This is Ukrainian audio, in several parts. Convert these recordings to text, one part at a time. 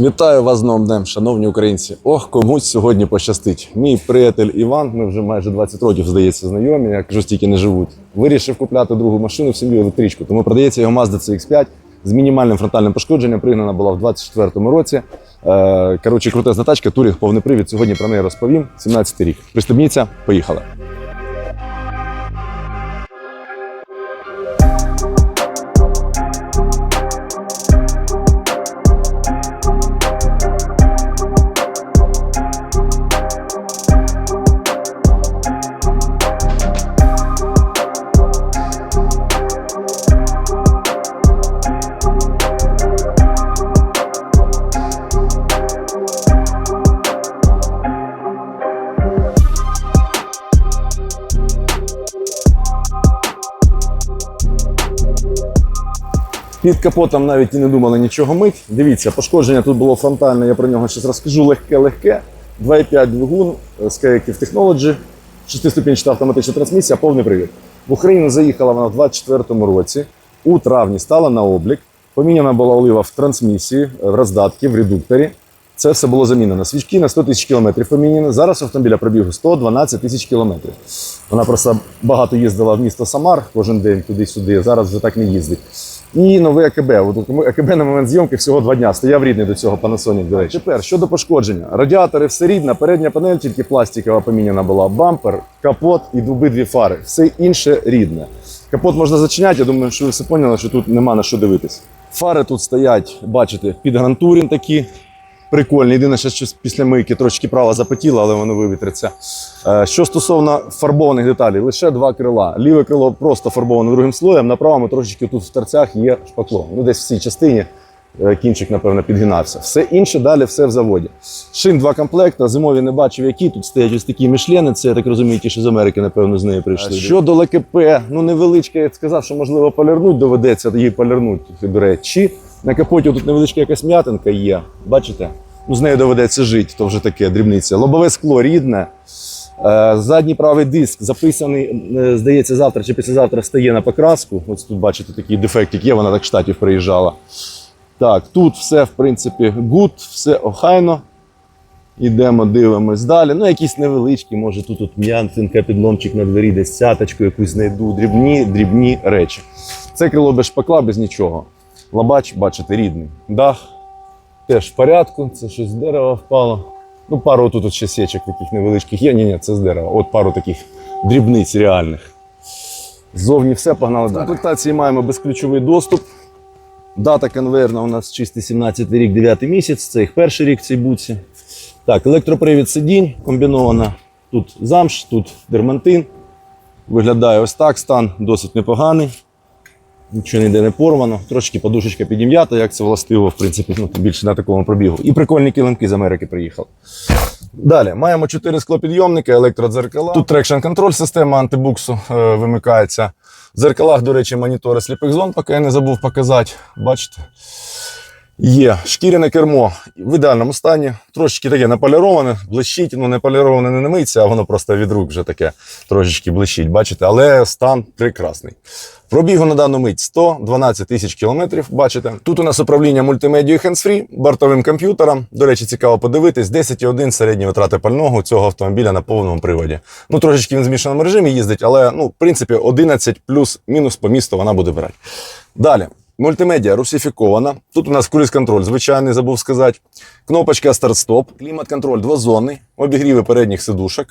Вітаю вас з новим днем, шановні українці. Ох, комусь сьогодні пощастить. Мій приятель Іван, ми вже майже 20 років, здається, знайомі, я кажу, стільки не живуть. Вирішив купляти другу машину в сім'ю електричку. Тому продається його Mazda CX-5 з мінімальним фронтальним пошкодженням. Пригнана була в 24-му році. Е, коротше, крутезна тачка, турінг, повний привід. Сьогодні про неї розповім. 17 рік. Пристебніться, поїхали. Під капотом навіть і не думали нічого мить. Дивіться, пошкодження тут було фронтальне, я про нього щось розкажу. Легке-легке. 2,5 двигун з Kayak Technology, 6-ступінчата автоматична трансмісія, повний привід. В Україну заїхала вона в 24-му році. У травні стала на облік. Поміняна була олива в трансмісії, в роздатки, в редукторі. Це все було замінено. Свічки на 100 тисяч кілометрів поміняні. Зараз автомобіля пробігу 112 тисяч кілометрів. Вона просто багато їздила в місто Самар кожен день туди-сюди. Зараз вже так не їздить. І нове АКБ. От АКБ на момент зйомки всього два дня. Стояв рідний до цього Panasonic, до речі. Тепер щодо пошкодження. Радіатори все рідне, передня панель тільки пластикова поміняна була. Бампер, капот і обидві фари. Все інше рідне. Капот можна зачиняти, я думаю, що ви все поняли, що тут нема на що дивитись. Фари тут стоять, бачите, під грантурін такі. Прикольні. Єдине, що щось після мийки трошки право запотіло, але воно вивітриться. Е, Що стосовно фарбованих деталей, лише два крила. Ліве крило просто фарбоване другим слоєм, на правому трошечки тут в торцях є шпакло. Ну, десь в цій частині е, кінчик, напевно, підгинався. Все інше далі все в заводі. Шин два комплекта, зимові не бачив, які тут стоять ось такі мішлени. Це я так розумію, ті, що з Америки, напевно, з нею прийшли. Щодо ЛКП, ну невеличке, я сказав, що можливо полірнуть доведеться її полірнуть, до речі. На капоті тут невеличка якась м'ятинка є. Бачите? Ну, з нею доведеться жити, то вже таке дрібниця. Лобове скло рідне. Е, Задній правий диск записаний, е, здається, завтра чи післязавтра стає на покраску. Ось тут бачите такий дефектик є, вона так штатів приїжджала. Так, тут все, в принципі, гуд, все охайно. Ідемо, дивимось далі. Ну, якісь невеличкі, може тут от м'янтинка, підломчик на двері, десь цяточку якусь знайду. Дрібні, дрібні речі. Це крило без шпакла, без нічого. Лабач, бачите, рідний. Дах теж в порядку. Це щось з дерева впало. Ну, пару тут ще сечок таких невеличких є. Ні, ні, це з дерева. От пару таких дрібниць реальних. Ззовні все погнали. В комплектації маємо безключовий доступ. Дата конвейерна у нас чистий 17 рік, 9 місяць. Це їх перший рік в цій буці. Так, електропривід сидінь комбінована. Тут замш, тут дермантин. Виглядає ось так. Стан досить непоганий. Нічого ніде не порвано. Трошки подушечка підім'ята, як це властиво, в принципі, ну, більше на такому пробігу. І прикольні килимки з Америки приїхали. Далі маємо 4 склопідйомники, електродзеркала. Тут трекшн контроль, система антибуксу е, вимикається. В дзеркалах, до речі, монітори сліпих зон, поки я не забув показати. Бачите? Є шкіряне кермо в ідеальному стані, трошечки таке наполіроване, блищить, ну не поліроване не миється, а воно просто від рук вже таке трошечки блищить, бачите, але стан прекрасний. Пробігу на дану мить 112 тисяч кілометрів. Бачите, тут у нас управління мультимедією hands-free, бортовим комп'ютером. До речі, цікаво подивитись. 10,1 середні витрати пального у цього автомобіля на повному приводі. Ну трошечки він в змішаному режимі їздить, але ну, в принципі 11 плюс-мінус по місту вона буде брати. Далі. Мультимедіа русифікована. Тут у нас круїз-контроль, звичайний, забув сказати. Кнопочка старт-стоп, клімат-контроль двозонний, обігріви передніх сидушок.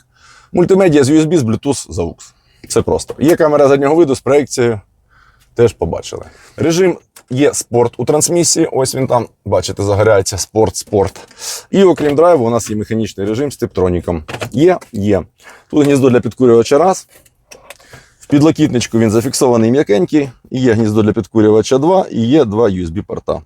Мультимедіа з USB, з Bluetooth за AUX. Це просто. Є камера заднього виду з проекцією. Теж побачили. Режим є спорт у трансмісії. Ось він там, бачите, загоряється спорт, спорт. І окрім драйву, у нас є механічний режим з типтроніком. Є, є. Тут гніздо для підкурювача раз. Підлокітничку він зафіксований м'якенький. Є гніздо для підкурювача 2, і є два USB-порта.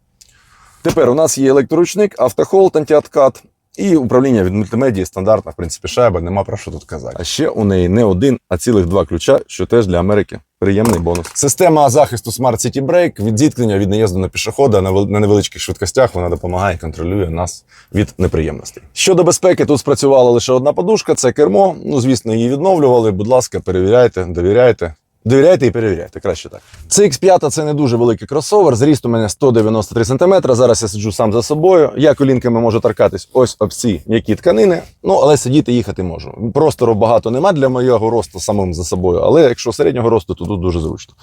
Тепер у нас є електроручник, автохолд, антіаткат і управління від мультимедії стандартна, в принципі, шайба, нема про що тут казати. А ще у неї не один, а цілих два ключа, що теж для Америки приємний бонус. Система захисту Smart City Brake від зіткнення від наїзду на пішохода на невеличких швидкостях вона допомагає і контролює нас від неприємностей. Щодо безпеки, тут спрацювала лише одна подушка, це кермо. Ну, звісно, її відновлювали. Будь ласка, перевіряйте, довіряйте. Довіряйте і перевіряйте, краще так. Це X5 це не дуже великий кросовер. Зріст у мене 193 см. Зараз я сиджу сам за собою. Я колінками можу торкатись ось об ці м'які тканини. Ну, але сидіти їхати можу. Простору багато нема для моєго росту самим за собою. Але якщо середнього росту, то тут дуже зручно.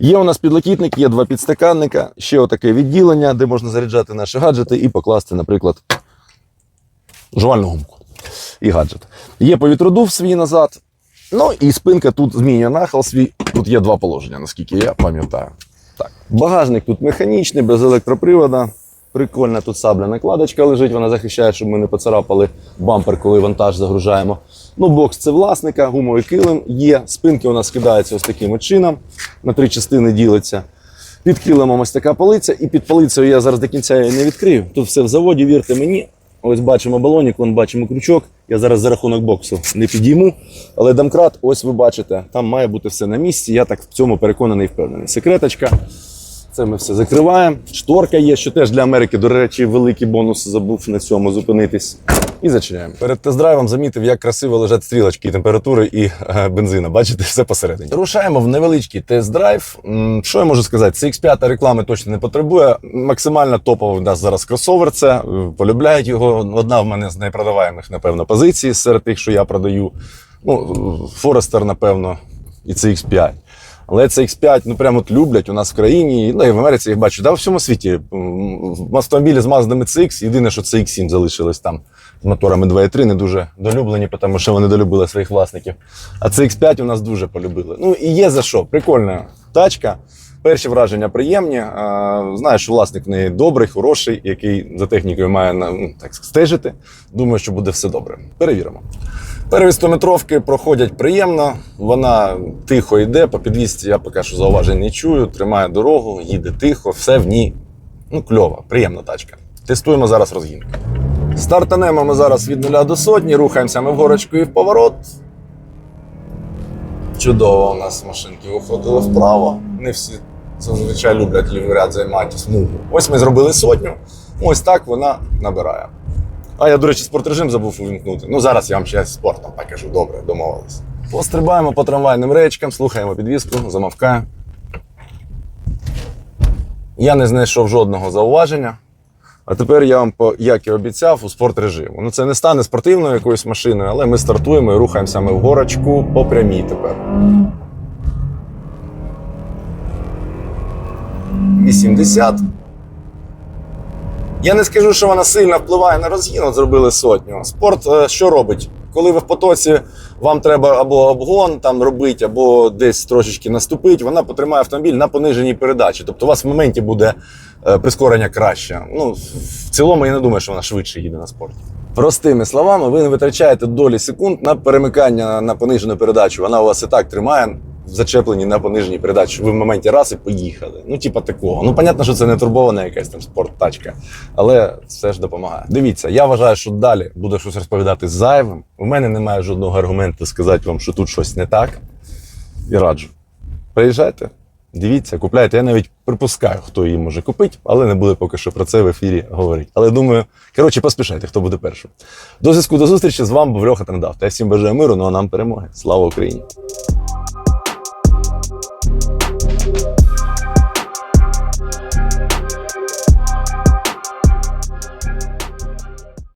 Є у нас підлокітник, є два підстаканника, ще отаке відділення, де можна заряджати наші гаджети і покласти, наприклад, жувальну гумку і гаджет. Є повітродув свій назад. Ну і спинка тут змінює нахил свій. Тут є два положення, наскільки я пам'ятаю. Так. Багажник тут механічний, без електропривода. Прикольна тут сабля накладочка лежить, вона захищає, щоб ми не поцарапали бампер, коли вантаж загружаємо. Ну, бокс це власника, гумовий килим є. Спинки у нас скидаються ось таким чином, на три частини ділиться. Під килимом ось така полиця, і під полицею я зараз до кінця її не відкрию. Тут все в заводі, вірте мені. Ось бачимо балонік, вон бачимо крючок. Я зараз за рахунок боксу не підійму. Але домкрат, ось ви бачите, там має бути все на місці. Я так в цьому переконаний і впевнений. Секреточка. Це ми все закриваємо. Шторка є, що теж для Америки, до речі, великий бонус забув на цьому зупинитись. І зачиняємо. Перед тест-драйвом замітив, як красиво лежать стрілочки температури і е, бензина. Бачите, все посередині. Рушаємо в невеличкий тест-драйв. Що я можу сказати? Це X5 реклами точно не потребує. Максимально топовий у нас зараз кросовер. Це е, полюбляють його. Одна в мене з найпродаваємих, напевно, позицій серед тих, що я продаю. Ну, Форестер, напевно, і це X5. Але це X5, ну прямо от люблять у нас в країні, ну і в Америці їх бачу. Да, в всьому світі. Автомобілі з Маздами CX, єдине, що це X7 залишилось там з моторами 2.3, не дуже долюблені, тому що вони долюбили своїх власників. А це X5 у нас дуже полюбили. Ну і є за що. Прикольна тачка. Перші враження приємні. Що власник в неї добрий, хороший, який за технікою має ну, так стежити. Думаю, що буде все добре. Перевіримо. Перві 100 метровки проходять приємно, вона тихо йде, по підвісці я поки що зауважень не чую, тримає дорогу, їде тихо, все в ній ну, кльова, приємна тачка. Тестуємо зараз розгін. Стартанемо ми зараз від нуля до сотні, рухаємося ми в горочку і в поворот. Чудово у нас машинки виходили вправо. Не всі зазвичай люблять лівий ряд займати смугу. Ось ми зробили сотню. Ось так вона набирає. А я, до речі, спортрежим забув увімкнути. Ну зараз я вам ще спортом покажу. Добре, домовились. Пострибаємо по трамвайним речкам, слухаємо підвіску, замовкаємо. Я не знайшов жодного зауваження. А тепер я вам, як і обіцяв, у спортрежиму. Ну це не стане спортивною якоюсь машиною, але ми стартуємо і рухаємося ми в горочку по прямій тепер. 80. Я не скажу, що вона сильно впливає на розгін, от зробили сотню. Спорт е, що робить? Коли ви в потоці вам треба або обгон там робити, або десь трошечки наступити, вона потримає автомобіль на пониженій передачі. Тобто у вас в моменті буде е, прискорення краще. Ну, в цілому я не думаю, що вона швидше їде на спорті. Простими словами, ви не витрачаєте долі секунд на перемикання на понижену передачу. Вона у вас і так тримає зачеплені на пониженій передачі, щоб ви в моменті раз і поїхали. Ну, типа такого. Ну, понятно, що це не турбована якась там спорттачка, але все ж допомагає. Дивіться, я вважаю, що далі буду щось розповідати зайвим. У мене немає жодного аргументу сказати вам, що тут щось не так. І раджу. Приїжджайте, дивіться, купляйте. Я навіть припускаю, хто її може купити, але не буду поки що про це в ефірі говорити. Але думаю, коротше, поспішайте, хто буде першим. До зв'язку, до зустрічі з вами був Льоха Трендав. Та я всім бажаю миру, ну а нам перемоги. Слава Україні!